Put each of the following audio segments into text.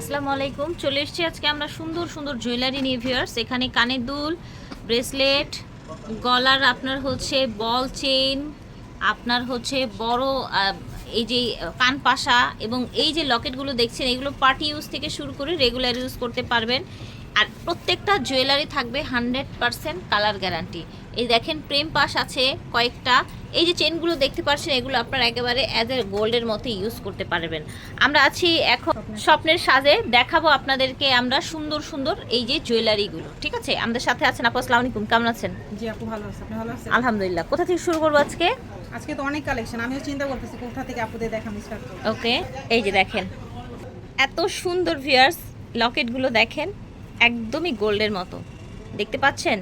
আসসালামু আলাইকুম। চলে এসেছি আজকে আমরা সুন্দর সুন্দর জুয়েলারি নিয়ে ভিউয়ার্স এখানে কানের দুল, ব্রেসলেট, গলার আপনার হচ্ছে বল চেইন, আপনার হচ্ছে বড় এই যে কান পাশা এবং এই যে লকেটগুলো দেখছেন, এগুলো পার্টি ইউজ থেকে শুরু করে রেগুলার ইউজ করতে পারবেন। আর প্রত্যেকটা জুয়েলারি থাকবে হান্ড্রেড পারসেন্ট কালার গ্যারান্টি এই দেখেন প্রেম পাস আছে কয়েকটা। এই যে চেনগুলো দেখতে পাচ্ছেন এগুলো আপনারা একেবারে অ্যাজ এ গোল্ডের মতো ইউজ করতে পারবেন। আমরা আছি এখন স্বপ্নের সাজে দেখাবো আপনাদেরকে আমরা সুন্দর সুন্দর এই যে জুয়েলারিগুলো ঠিক আছে? আমাদের সাথে আছেন আপু আসসালামু আলাইকুম কেমন আছেন? জি আপু ভালো আছে। আপনি ভালো আছেন? আলহামদুলিল্লাহ। কোথা থেকে শুরু করব আজকে? আজকে তো অনেক কালেকশন আমিও চিন্তা করতেছি কোথা থেকে আপুদের দেখা আমি স্টার্ট করব। ওকে এই যে দেখেন। এত সুন্দর ভিয়ার্স লকেটগুলো দেখেন। একদমই গোল্ডের মতো। দেখতে পাচ্ছেন?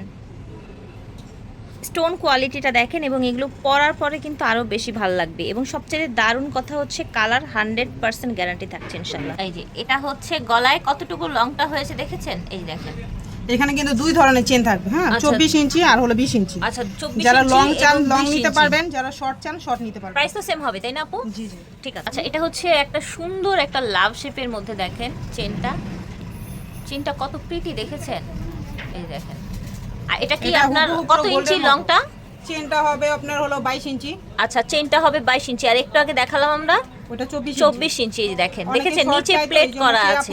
স্টোন কোয়ালিটিটা দেখেন এবং এগুলো পরার পরে কিন্তু আরও বেশি ভালো লাগবে। এবং সবচেয়ে দারুণ কথা হচ্ছে কালার হান্ড্রেড পার্সেন্ট গ্যারান্টি থাকছে ইনশাল্লাহ এই যে এটা হচ্ছে গলায় কতটুকু লংটা হয়েছে দেখেছেন? এই যে দেখেন। এখানে কিন্তু দুই ধরনের চেন থাকবে হ্যাঁ? আচ্ছা। চব্বিশ ইঞ্চি আর হলো বিশ ইঞ্চি। আচ্ছা যারা লং চান লং নিতে নিতে পারবেন যারা শর্ট চান শর্ট নিতে পারবেন। প্রাইস তো সেম হবে তাই না আপু? জি জি। ঠিক আছে। আচ্ছা এটা হচ্ছে একটা সুন্দর একটা লাভ শেপের মধ্যে দেখেন চেনটা। চেনটা কত প্রিটি দেখেছেন? এই দেখেন। আর এটা কি আপনার কত ইঞ্চি লংটা চেনটা হবে আপনার হলো বাইশ ইঞ্চি আচ্ছা চেনটা হবে বাইশ ইঞ্চি আর একটু আগে দেখালাম আমরা। ওটা চব্বিশ চব্বিশ ইঞ্চি দেখেন। দেখেছেন? নিচে প্লেট করা আছে।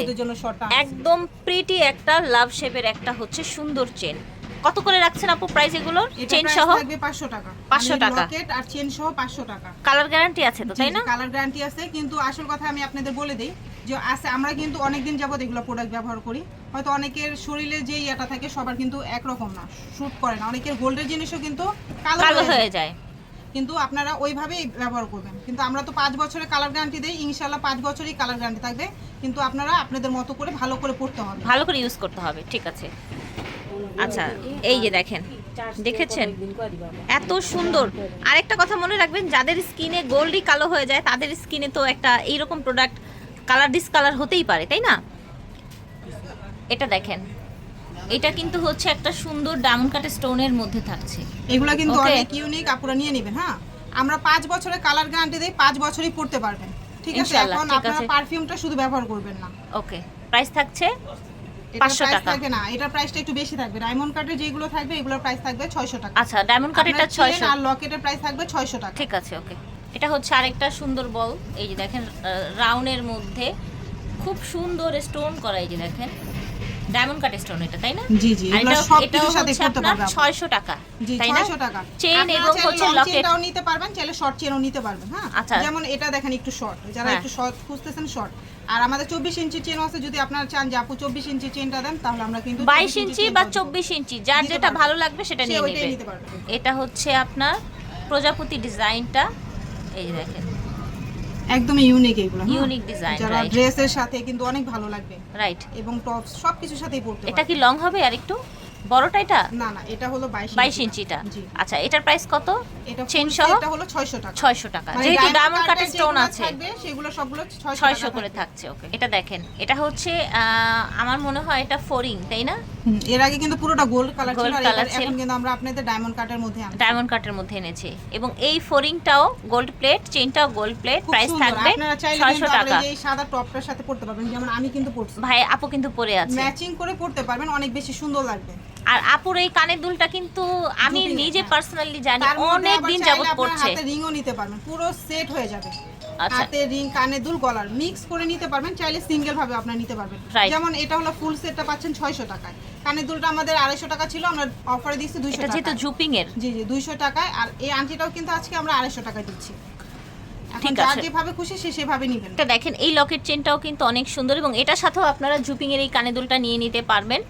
একদম প্রিটি একটা লাভ শেপের একটা হচ্ছে সুন্দর চেন কত করে রাখছেন আপু প্রাইস এগুলোর? চেন সহ? থাকবে 500 টাকা। 500 টাকা। লকেট আর চেন সহ 500 টাকা। কালার গ্যারান্টি আছে তো তাই না? কালার গ্যারান্টি আছে কিন্তু আসল কথা আমি আপনাদের বলে দেই যে আছে আমরা কিন্তু অনেক দিন যাবত এগুলো প্রোডাক্ট ব্যবহার করি। হয়তো অনেকের শরীরে যে ইয়েটা থাকে সবার কিন্তু একরকম না শুট করে না। অনেকের গোল্ডের জিনিসও কিন্তু কালো কালো হয়ে যায় হয়ে যায়। কিন্তু আপনারা ওইভাবেই ব্যবহার করবেন। কিন্তু আমরা তো পাঁচ বছরের কালার গ্যারান্টি দিই ইনশাল্লাহ পাঁচ বছরই কালার গ্যারান্টি থাকবে। কিন্তু আপনারা আপনাদের মতো করে ভালো করে পড়তে হবে। ভালো করে ইউজ করতে হবে ঠিক আছে। আচ্ছা এই যে দেখেন দেখেছেন? এত সুন্দর। আরেকটা কথা মনে রাখবেন যাদের স্কিনে গোল্ডই কালো হয়ে যায় তাদের স্কিনে তো একটা এইরকম প্রোডাক্ট কালার ডিসকালার হতেই পারে তাই না? এটা দেখেন। এটা কিন্তু হচ্ছে একটা সুন্দর ডায়মন্ড কাটের স্টোনের মধ্যে থাকছে। এগুলা কিন্তু অনেক ইউনিক আপনারা নিয়ে নেবেন হ্যাঁ? আমরা পাঁচ বছরের কালার গ্যারান্টি দিই পাঁচ বছরই পড়তে পারবেন। ঠিক আছে? এখন আপনারা পারফিউমটা শুধু ব্যবহার করবেন না। ওকে প্রাইস থাকছে 500 টাকা। থাকবে না এটার প্রাইসটা একটু বেশি থাকবে। ডায়মন্ড কার্ডের যেগুলো থাকবে এগুলোর প্রাইস থাকবে 600 টাকা। আচ্ছা ডায়মন্ড কাটেরটা ছয়শো। আর লকেটের প্রাইস থাকবে 600 টাকা। ঠিক আছে ওকে এটা হচ্ছে আরেকটা সুন্দর বল। এই যে দেখেন রাউন্ডের মধ্যে খুব সুন্দর স্টোন করা এই যে দেখেন। ডায়মন্ড কাট স্টোন এটা তাই না? জি জি এটা- এটাও সাথে হচ্ছে করতে আপনার 600 টাকা তাই না? 600 টাকা। চেইন এবং হচ্ছে লকেট চেইনটাও নিতে পারবেন চাইলে শর্ট চেনও নিতে পারবেন হ্যাঁ? আচ্ছা। যেমন এটা দেখেন একটু শর্ট যারা হ্যাঁ। একটু শর্ট খুঁজতেছেন শর্ট আর আমাদের 24 ইঞ্চি চেন আছে যদি আপনারা চান যে আপু 24 ইঞ্চি চেনটা দেন তাহলে আমরা কিন্তু 22 ইঞ্চি বা করে 24 ইঞ্চি যার যেটা ভালো লাগবে সেটা নিয়ে ওইটাই নিতে পারবে এটা হচ্ছে আপনার প্রজাপতি ডিজাইনটা এই দেখেন। একদমই ইউনিক এগুলো ইউনিক ডিজাইন যারা ড্রেসের সাথে কিন্তু অনেক ভালো লাগবে। রাইট এবং টপস সবকিছুর সাথেই পড়তে এটা কি লং হবে আর একটু বড়টা এটা? না না এটা হলো 22 ইঞ্চিটা। আচ্ছা এটার প্রাইস কত? চেন সহ? এটা হলো 600 টাকা। ছয়শো টাকা। মানে যেহেতু ডায়মন্ড কাটের স্টোন আছে। সেগুলো সবগুলো 600 করে থাকছে ওকে এটা দেখেন এটা হচ্ছে আমার মনে হয় এটা ফোরিং তাই না? এর আগে কিন্তু পুরোটা গোল্ড কালার ছিল আর। এখন কিন্তু আমরা আপনাদের ডায়মন্ড কাটের মধ্যে ডায়মন্ড কাটের মধ্যে এনেছে। এবং এই ফোরিংটাও গোল্ড প্লেট চেনটাও গোল্ড প্লেট প্রাইস থাকবে আপনারা চাইলে ছয়শো কিন্তু আবার টাকা। এই এই সাদা টপটার সাথে পড়তে পারবেন যেমন আমি কিন্তু পড়ছি ভাই আপু কিন্তু পরে আছে। ম্যাচিং করে পড়তে পারবেন অনেক বেশি সুন্দর লাগবে। আর আপুর এই কানের দুলটা কিন্তু আমি নিজে হ্যাঁ। পার্সোনালি জানি তার অনেক দিন যাবত পড়ছে। হাতে রিংও নিতে পারবেন পুরো সেট হয়ে যাবে। আচ্ছা। হাতে রিং কানে দুল গলার। মিক্স করে নিতে পারবেন চাইলে সিঙ্গেল ভাবে আপনারা নিতে পারবেন। যেমন এটা হলো ফুল সেটটা পাচ্ছেন 600 টাকায়। কানের দুলটা আমাদের 250 টাকা ছিল আমরা অফারে দিচ্ছি 200 এটা টাকা যেহেতু জুপিং এর জি জি 200 টাকায়। আর এই আংটিটাও কিন্তু আজকে আমরা 250 টাকায় দিচ্ছি। ঠিক আছে। যেভাবে খুশি সে সেভাবে নেবেন। এটা দেখেন এই লকেট চেনটাও কিন্তু অনেক সুন্দর এবং এটার সাথেও আপনারা জুপিং এর এই কানের দুলটা নিয়ে নিতে পারবেন।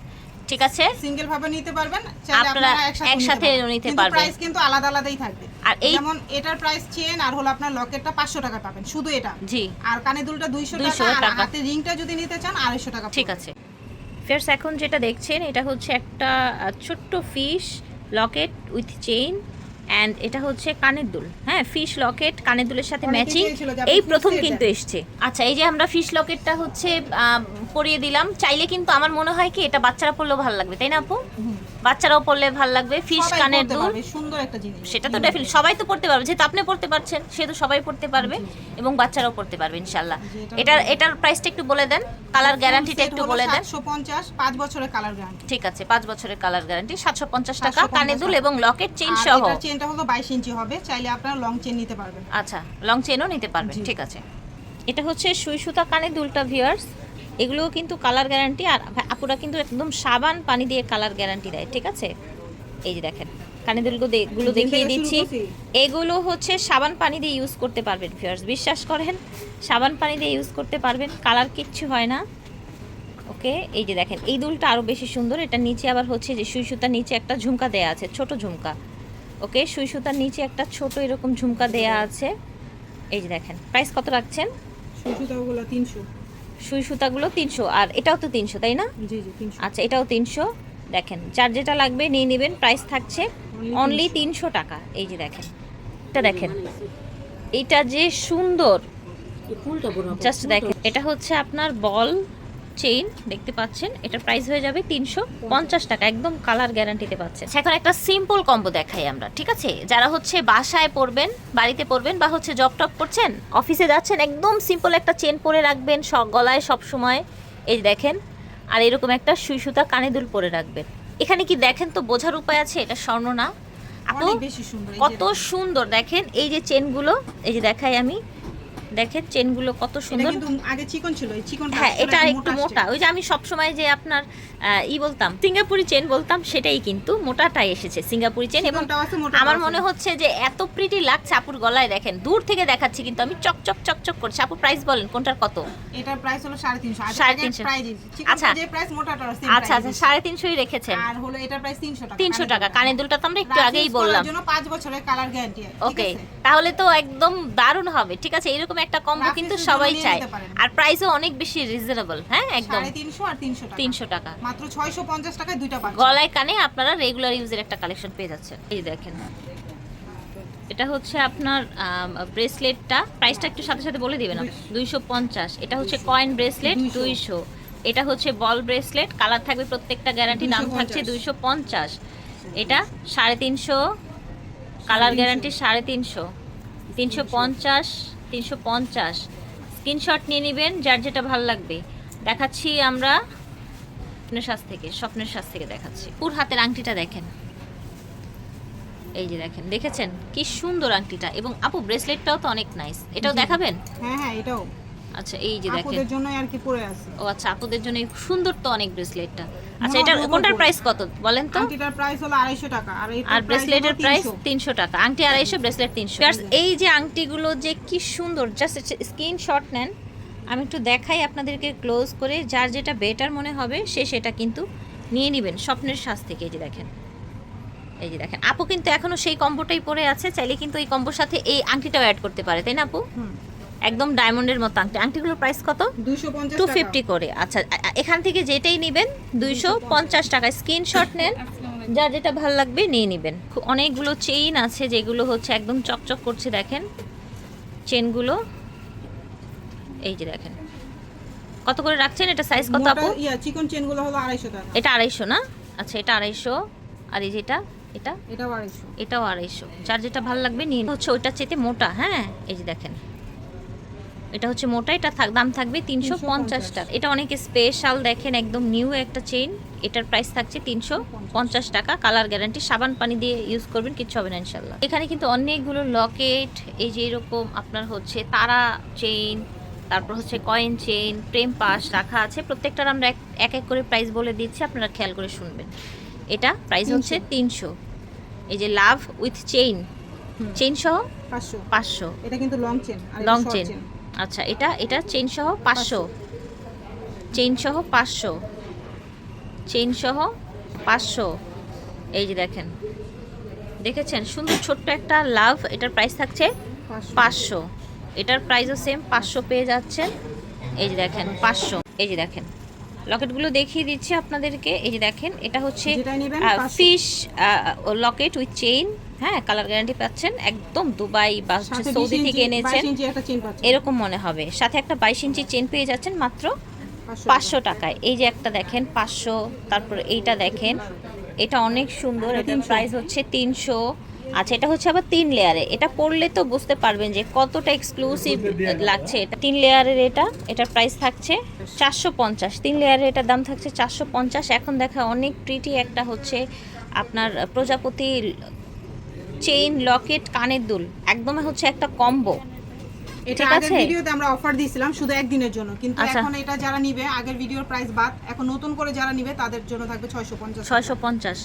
ঠিক আছে? সিঙ্গেল ভাবে নিতে পারবেন আপনারা একসাথে নিতে পারবেন। প্রাইস কিন্তু আলাদা আলাদাই থাকবে। আর এই- যেমন এটার প্রাইস চেন আর হলো আপনার লকেটটা 500 টাকা পাবেন শুধু এটা। জি। আর কানে দুলটা 200 200 টাকা আর হাতে রিংটা যদি নিতে চান 250 টাকা ঠিক আছে। ফেয়ার্স এখন যেটা দেখছেন এটা হচ্ছে একটা ছোট্ট fish locket with chain and এটা হচ্ছে কানের দুল। হ্যাঁ ফিশ লকেট কানের দুলের সাথে ম্যাচিং এই প্রথম কিন্তু এসছে। আচ্ছা এই যে আমরা ফিশ লকেটটা হচ্ছে আহ, পরিয়ে দিলাম চাইলে কিন্তু আমার মনে হয় কি এটা বাচ্চারা পরলেও ভালো লাগবে তাই না আপু। বাচ্চারাও পরলে ভালো লাগবে ফিশ কানের দুল। সুন্দর একটা জিনিস। সেটা তো ডেফিনেট সবাই তো পড়তে পারবে যেহেতু আপনি পড়তে পারছেন সেহেতু সবাই পড়তে পারবে এবং বাচ্চারাও পড়তে পারবে ইনশাল্লাহ এটার এটার প্রাইসটা একটু বলে দেন কালার গ্যারান্টিটা একটু বলে দেন। সাতশো পঞ্চাশ পাঁচ বছরের কালার গ্যারান্টি ঠিক আছে পাঁচ বছরের কালার গ্যারান্টি সাতশো পঞ্চাশ টাকা 750 কানে দুল এবং লকেট চেইন সহ। এটার চেনটা হলো বাইশ ইঞ্চি হবে চাইলে আপনারা লং চেন নিতে পারবেন। আচ্ছা লং চেনও নিতে পারবেন ঠিক আছে। এটা হচ্ছে সুই সুতা কানে দুলটা ভিউয়ার্স এগুলোও কিন্তু কালার গ্যারান্টি আর আপুরা কিন্তু একদম সাবান পানি দিয়ে কালার গ্যারান্টি দেয় ঠিক আছে? এই যে দেখেন কানে দুলগুলো দে- গুলো দেখিয়ে দিচ্ছি। এগুলো হচ্ছে সাবান পানি দিয়ে ইউজ করতে পারবেন ভিউয়ার্স বিশ্বাস করেন? সাবান পানি দিয়ে ইউজ করতে পারবেন কালার কিচ্ছু হয় না। ওকে এই যে দেখেন এই দুলটা আরও বেশি সুন্দর। এটা নিচে আবার হচ্ছে যে সুই সুতার নিচে একটা ঝুমকা দেয়া আছে ছোট ঝুমকা। ওকে সুই সুতার নিচে একটা ছোট এরকম ঝুমকা দেয়া আছে। এই যে দেখেন প্রাইস কত রাখছেন? সুই সুতাগুলো তিনশো। সুই সুতাগুলো তিনশো আর এটাও তো তিনশো তাই না? জি জি তিনশো। আচ্ছা এটাও তিনশো। দেখেন যার যেটা লাগবে নিয়ে নেবেন প্রাইস থাকছে অনলি তিনশো। টাকা। এই যে দেখেন এটা দেখেন। এটা যে সুন্দর। জাস্ট দেখেন এটা হচ্ছে আপনার বল চেইন দেখতে পাচ্ছেন এটা প্রাইস হয়ে যাবে তিনশো পঞ্চাশ টাকা একদম কালার গ্যারান্টিতে পাচ্ছেন। এখন একটা সিম্পল কম্বো দেখাই আমরা ঠিক আছে? যারা হচ্ছে বাসায় পরবেন বাড়িতে পরবেন বা হচ্ছে জব টপ করছেন অফিসে যাচ্ছেন একদম সিম্পল একটা চেন পরে রাখবেন সব গলায় সব সময় এই দেখেন আর এরকম একটা সুই সুতা কানে দুল পরে রাখবেন। এখানে কি দেখেন তো বোঝার উপায় আছে? এটা স্বর্ণ না। কত সুন্দর দেখেন এই যে চেনগুলো এই যে দেখাই আমি দেখেন চেনগুলো কত সুন্দর। আগে চিকন ছিল হ্যাঁ এটা একটু মোটা ওই যে আমি সবসময় যে আপনার ই বলতাম সিঙ্গাপুরি চেন বলতাম সেটাই কিন্তু মোটাটাই এসেছে সিঙ্গাপুরি চেন। এবং আমার মনে হচ্ছে যে এত প্রিটি লাগছে আপুর গলায় দেখেন দূর থেকে দেখাচ্ছি কিন্তু আমি চকচক চকচক করছি। আপুর প্রাইস বলেন কোনটার কত? এটার প্রাইস হলো সাড়ে তিনশো। সাড়ে তিনশো। আচ্ছা। আচ্ছা আচ্ছা। সাড়ে তিনশোই রেখেছেন। আর হলো এটার প্রাইস তিনশো টাকা তিনশো টাকা কানের দুলটা তো আমরা একটু আগেই বললাম। পাঁচ বছরের কালার গ্যারান্টি ওকে তাহলে তো একদম দারুণ হবে ঠিক আছে? এরকম একটা কম্বো কিন্তু সবাই চায়। আর প্রাইসও অনেক বেশি রিজনেবল হ্যাঁ একদম। সাড়ে তিনশো আর তিনশো টাকা। তিনশো টাকা। মাত্র ছয়শো পঞ্চাশ টাকায় দুইটা পাচ্ছেন। গলায় কানে আপনারা রেগুলার ইউজের একটা কালেকশন পেয়ে যাচ্ছেন। এই দেখেন। এটা হচ্ছে আপনার ব্রেসলেটটা প্রাইসটা একটু সাথে সাথে বলে দিবেন দুইশো। পঞ্চাশ। এটা হচ্ছে কয়েন ব্রেসলেট 200 দুইশো। এটা হচ্ছে বল ব্রেসলেট কালার থাকবে প্রত্যেকটা গ্যারান্টি দাম থাকছে দুইশো পঞ্চাশ। এটা সাড়ে তিনশো কালার গ্যারান্টি সাড়ে তিনশো। তিনশো পঞ্চাশ। তিনশো পঞ্চাশ। স্ক্রিনশট নিয়ে নেবেন যার যেটা ভালো লাগবে। দেখাচ্ছি আমরা স্বপ্নের শ্বাস থেকে স্বপ্নের শ্বাস থেকে দেখাচ্ছি। পুর হাতের আংটিটা দেখেন। এই যে দেখেন দেখেছেন? কি সুন্দর আংটিটা। এবং আপু ব্রেসলেটটাও তো অনেক নাইস এটাও দেখাবেন? হ্যাঁ হ্যাঁ এটাও। আচ্ছা এই যে দেখেন। আপুদের জন্য আর কি পরে আছে। ও আচ্ছা আপুদের জন্য সুন্দর তো অনেক ব্রেসলেটটা। আচ্ছা প্রবল কোনটার প্রাইস কত বলেন তো? আংটিটার প্রাইস হলো আড়াইশো টাকা আর এটার আর ব্রেসলেটের প্রাইস 300 তিনশো। টাকা। আংটি আড়াইশো ব্রেসলেট তিনশো। এই যে আংটিগুলো যে কি সুন্দর জাস্ট স্ক্রিনশট নেন। আমি একটু দেখাই আপনাদেরকে ক্লোজ করে যার যেটা বেটার মনে হবে সে সেটা কিন্তু নিয়ে নেবেন স্বপ্নের শ্বাস থেকে এই যে দেখেন। এই যে দেখেন আপু কিন্তু এখনও সেই কম্বোটাই পরে আছে চাইলে কিন্তু এই কম্বোর সাথে এই আংটিটাও অ্যাড করতে পারে তাই না আপু? হুম। একদম ডায়মন্ডের মতো আংটি। আংটিগুলোর প্রাইস কত? টু ফিফটি করে। আচ্ছা এখান থেকে যেটাই নেবেন দুইশো পঞ্চাশ টাকা। স্ক্রিনশট নেন। যার যেটা ভালো লাগবে নিয়ে নেবেন। অনেকগুলো চেইন আছে যেগুলো হচ্ছে একদম চকচক করছে দেখেন। চেনগুলো এই যে দেখেন। কত করে রাখছেন? এটা সাইজ কত আপু? ইয়া চিকন চেনগুলো হলো আড়াইশো টাকা। এটা আড়াইশো না? আচ্ছা এটা আড়াইশো। আর এই যেটা এটা? এটাও আড়াইশো। এটাও আড়াইশো। যার যেটা ভালো লাগবে নিন হচ্ছে ওইটার চেয়ে মোটা হ্যাঁ? এই যে দেখেন। এটা হচ্ছে মোটা এটা দাম থাকবে তিনশো পঞ্চাশ টাকা। এটা অনেক স্পেশাল দেখেন একদম নিউ একটা চেইন এটার প্রাইস থাকছে তিনশো পঞ্চাশ টাকা। কালার গ্যারান্টি সাবান পানি দিয়ে ইউজ করবেন কিচ্ছু হবে না ইনশাল্লাহ। এখানে কিন্তু অনেকগুলো লকেট এই যে এরকম আপনার হচ্ছে তারা চেইন তারপর হচ্ছে কয়েন চেইন প্রেম পাস রাখা আছে। প্রত্যেকটার আমরা এক এক এক করে প্রাইস বলে দিচ্ছি আপনারা খেয়াল করে শুনবেন। এটা প্রাইস হচ্ছে তিনশো। এই যে লাভ উইথ চেইন চেইন সহ পাঁচশো। পাঁচশো। এটা কিন্তু লং চেন লং চেন আচ্ছা এটা এটা চেইন সহ পাঁচশো। চেইন সহ পাঁচশো। চেইন সহ পাঁচশো। এই যে দেখেন। দেখেছেন? সুন্দর ছোট্ট একটা লাভ এটার প্রাইস থাকছে পাঁচশো। এটার প্রাইসও সেম পাঁচশো পেয়ে যাচ্ছেন। এই যে দেখেন পাঁচশো। এই যে দেখেন। লকেটগুলো দেখিয়ে দিচ্ছি আপনাদেরকে। এই যে দেখেন এটা হচ্ছে যেটাই নেবেন, 500 ফিশ লকেট উইথ চেইন হ্যাঁ কালার গ্যারান্টি পাচ্ছেন। একদম দুবাই বা সৌদি থেকে এনেছেন। এরকম মনে হবে। সাথে একটা বাইশ ইঞ্চি চেন পেয়ে যাচ্ছেন মাত্র পাঁচশো টাকায়। এই যে একটা দেখেন পাঁচশো তারপর এইটা দেখেন। এটা অনেক সুন্দর এটা এটার প্রাইস হচ্ছে তিনশো। আচ্ছা এটা হচ্ছে আবার তিন লেয়ারে এটা পড়লে তো বুঝতে পারবেন যে কতটা এক্সক্লুসিভ লাগছে এটা। তিন লেয়ারের এটা এটার প্রাইস থাকছে চারশো পঞ্চাশ। তিন লেয়ারের এটার দাম থাকছে চারশো পঞ্চাশ। এখন দেখা অনেক প্রিটি একটা হচ্ছে আপনার প্রজাপতি চেইন লকেট কানের দুল। একদম হচ্ছে একটা কম্বো এটা আগের ভিডিওতে আমরা অফার দিয়েছিলাম শুধু একদিনের জন্য। কিন্তু আচ্ছা। এখন এটা যারা নিবে আগের ভিডিওর প্রাইস বাদ এখন নতুন করে যারা নিবে তাদের জন্য থাকবে 650 ছয়শো পঞ্চাশ।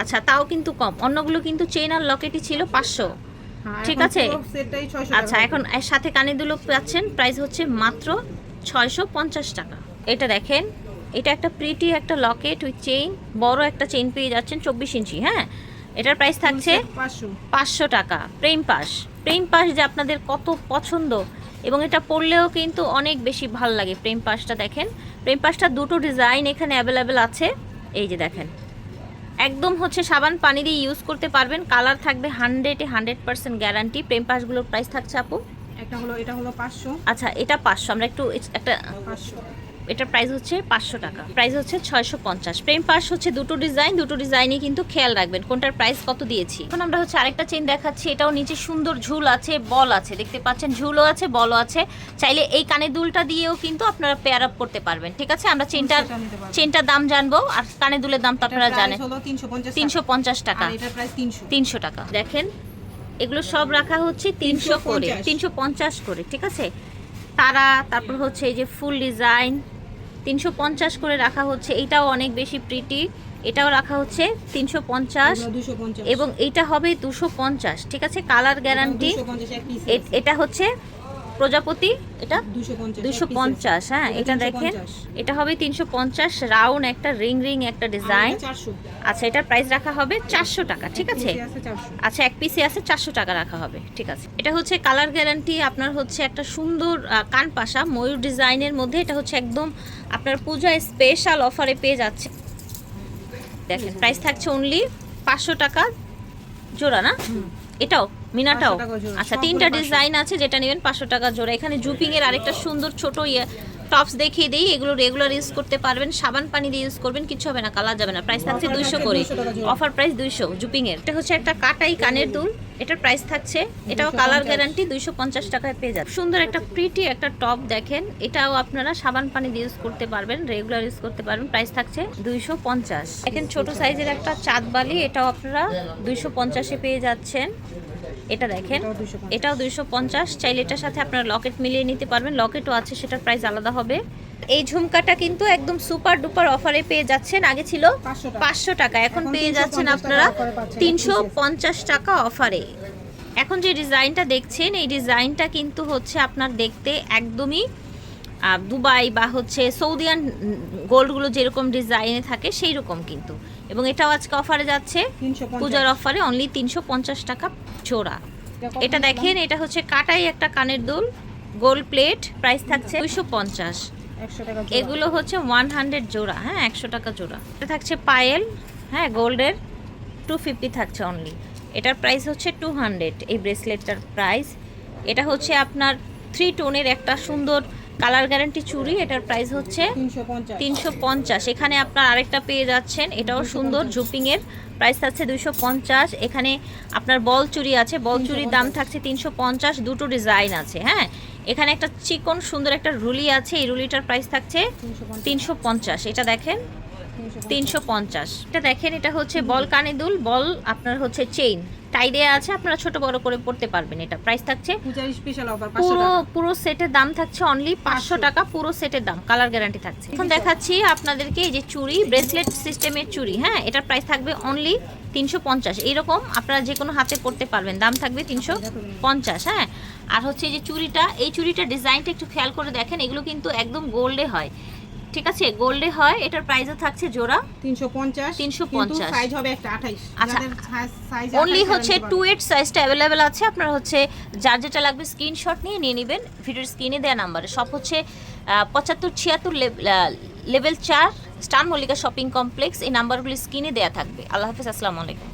আচ্ছা তাও কিন্তু কম। অন্যগুলো কিন্তু চেইন আর লকেটই ছিল পাঁচশো। হ্যাঁ, ঠিক আছে? পুরো সেটটাই 600 আচ্ছা এখন এর সাথে কানের দুলো পাচ্ছেন। প্রাইস হচ্ছে মাত্র ছয়শো পঞ্চাশ টাকা। এটা দেখেন এটা একটা প্রিটি একটা লকেট উইথ চেইন বড় একটা চেইন পেয়ে যাচ্ছেন চব্বিশ ইঞ্চি হ্যাঁ? এটার প্রাইস থাকছে পাঁচশো। টাকা। প্রেম পাস। প্রেম পাস যে আপনাদের কত পছন্দ। এবং এটা পরলেও কিন্তু অনেক বেশি ভালো লাগে প্রেম পাসটা দেখেন। প্রেম পাসটা দুটো ডিজাইন এখানে অ্যাভেলেবেল আছে। এই যে দেখেন। একদম হচ্ছে সাবান পানি দিয়ে ইউজ করতে পারবেন। কালার থাকবে হান্ড্রেডে হান্ড্রেড পার্সেন্ট গ্যারান্টি প্রেম পাসগুলোর প্রাইস থাকছে আপু? একটা হলো এটা হলো 500 আচ্ছা এটা পাঁচশো। আমরা একটু একটা 500 এটার প্রাইস হচ্ছে পাঁচশো টাকা। প্রাইস হচ্ছে ছয়শো পঞ্চাশ। প্রেম পার্স হচ্ছে দুটো ডিজাইন দুটো ডিজাইনই কিন্তু খেয়াল রাখবেন কোনটার প্রাইস কত দিয়েছি। এখন আমরা হচ্ছে আরেকটা চেন দেখাচ্ছি এটাও নিচে সুন্দর ঝুল আছে বল আছে। দেখতে পাচ্ছেন ঝুলও আছে বলও আছে। চাইলে এই কানের দুলটা দিয়েও কিন্তু আপনারা পেয়ার আপ করতে পারবেন ঠিক আছে? আমরা চেনটার। চেনটার দাম জানব আর কানের দুলের দাম তো আপনারা জানেন। price হলো 350 তিনশো পঞ্চাশ টাকা। আর এটার প্রাইস 300 তিনশো টাকা। দেখেন এগুলো সব রাখা হচ্ছে তিনশো করে তিনশো পঞ্চাশ। করে ঠিক আছে? তারা তারপর হচ্ছে এই যে ফুল ডিজাইন তিনশো পঞ্চাশ করে রাখা হচ্ছে এটাও অনেক বেশি প্রিটি এটাও রাখা হচ্ছে তিনশো পঞ্চাশ। এবং এটা হবে দুশো পঞ্চাশ ঠিক আছে? কালার গ্যারান্টি 250 এটা হচ্ছে প্রজাপতি এটা? দুশো পঞ্চাশ হ্যাঁ এটা দেখেন এটা হবে তিনশো পঞ্চাশ রাউন্ড একটা রিং রিং একটা ডিজাইন। আচ্ছা এটার প্রাইস রাখা হবে চারশো টাকা ঠিক আছে? পিসে আছে 400 আচ্ছা এক পিসে আছে চারশো টাকা রাখা হবে ঠিক আছে। এটা হচ্ছে কালার গ্যারান্টি আপনার হচ্ছে একটা সুন্দর আহ, কান পাশা ময়ূর ডিজাইনের মধ্যে এটা হচ্ছে একদম আপনার পূজায় স্পেশাল অফারে পেয়ে যাচ্ছে। দেখেন প্রাইস থাকছে অনলি পাঁচশো টাকা জোড়া না? এটাও? মিনাটাও? 500 টাকা জোড়া, আচ্ছা তিনটা ডিজাইন আছে যেটা নেবেন পাঁচশো টাকা জোড়া। এখানে জুপিং এর আরেকটা সুন্দর ছোট ইয়ে টপস দেখিয়ে দিই। এগুলো রেগুলার ইউজ করতে পারবেন। সাবান পানি দিয়ে ইউজ করবেন। কিছু হবে না কালার যাবে না। প্রাইস থাকছে দুইশো করে। 200 টাকা জোড়া। অফার প্রাইস দুইশো জুপিং এর এটা হচ্ছে একটা কাটাই কানের দুল। এটার প্রাইস থাকছে এটাও কালার গ্যারান্টি দুইশো পঞ্চাশ টাকায় পেয়ে যাবে সুন্দর একটা প্রিটি একটা টপ দেখেন। এটাও আপনারা সাবান পানি দিয়ে ইউজ করতে পারবেন রেগুলার ইউজ করতে পারবেন। প্রাইস থাকছে দুইশো পঞ্চাশ। দেখেন ছোট সাইজের একটা চাঁদ বালি। এটাও আপনারা দুইশো পঞ্চাশে পেয়ে যাচ্ছেন। এটা দেখেন। এটাও দুইশো পঞ্চাশ। চাইলে এটার সাথে আপনারা লকেট মিলিয়ে নিতে পারবেন। লকেটও আছে সেটার প্রাইস আলাদা হবে। এই ঝুমকাটা কিন্তু একদম সুপার ডুপার অফারে পেয়ে যাচ্ছেন। আগে ছিল পাঁচশো টাকা। এখন পেয়ে যাচ্ছেন আপনারা তিনশো পঞ্চাশ টাকা অফারে এখন যে ডিজাইনটা দেখছেন এই ডিজাইনটা কিন্তু হচ্ছে আপনার দেখতে একদমই দুবাই বা হচ্ছে সৌদিয়ান গোল্ডগুলো যেরকম ডিজাইনে থাকে সেই রকম কিন্তু। এবং এটাও আজকে অফারে যাচ্ছে। পূজার অফারে অনলি তিনশো পঞ্চাশ টাকা জোড়া। এটা দেখেন এটা হচ্ছে কাটাই একটা কানের দুল গোল্ড প্লেট প্রাইস থাকছে দুইশো পঞ্চাশ। 100 টাকা জোড়া। এগুলো হচ্ছে ওয়ান হান্ড্রেড জোড়া হ্যাঁ একশো টাকা জোড়া। এটা থাকছে পায়েল হ্যাঁ গোল্ডের টু ফিফটি থাকছে অনলি এটার প্রাইস হচ্ছে টু হান্ড্রেড এই ব্রেসলেটটার প্রাইস এটা হচ্ছে আপনার থ্রি টোনের একটা সুন্দর কালার গ্যারান্টি চুড়ি এটার প্রাইস হচ্ছে তিনশো পঞ্চাশ। এখানে আপনার আরেকটা পেয়ে যাচ্ছেন এটাও সুন্দর জুপিংয়ের প্রাইস থাকছে দুইশো পঞ্চাশ। এখানে আপনার বল চুড়ি আছে বল চুরির দাম থাকছে তিনশো পঞ্চাশ দুটো ডিজাইন আছে হ্যাঁ? এখানে একটা চিকন সুন্দর একটা রুলি আছে এই রুলিটার প্রাইস থাকছে তিনশো পঞ্চাশ। এটা দেখেন 350 তিনশো পঞ্চাশ। এটা দেখেন এটা হচ্ছে বল কানে দুল বল আপনার হচ্ছে চেইন টাই দেয়া আছে আপনারা ছোট বড় করে পড়তে পারবেন এটা। প্রাইস থাকছে পূজার স্পেশাল অফার 500 পুরো পুরো সেটের দাম থাকছে অনলি পাঁচশো। টাকা পুরো সেটের দাম। কালার গ্যারান্টি থাকছে। এখন দেখাচ্ছি আপনাদেরকে এই যে চুড়ি ব্রেসলেট সিস্টেমের চুড়ি। হ্যাঁ এটার প্রাইস থাকবে অনলি তিনশো পঞ্চাশ। এইরকম আপনারা যে কোনো হাতে পড়তে পারবেন। দাম থাকবে তিনশো পঞ্চাশ হ্যাঁ। আর হচ্ছে এই যে চুড়িটা এই চুড়িটা ডিজাইনটা একটু খেয়াল করে দেখেন এগুলো কিন্তু একদম গোল্ডে হয়। ঠিক আছে গোল্ডে হয় এটার প্রাইসও থাকছে জোড়া। 350 350 সাইজ হবে একটা 28 আচ্ছা। সাইজ অনলি হচ্ছে টু এইট সাইজটা অ্যাভেলেবেল আছে আপনার হচ্ছে যার যেটা লাগবে স্ক্রিনশট নিয়ে নিয়ে নেবেন ভিডিওর স্ক্রিনে দেওয়া নাম্বারে সব হচ্ছে পঁচাত্তর ছিয়াত্তর লেভেল চার স্টার মল্লিকা শপিং কমপ্লেক্স এই নাম্বারগুলি স্ক্রিনে দেয়া থাকবে। আল্লাহ হাফিজ আসসালামু আলাইকুম।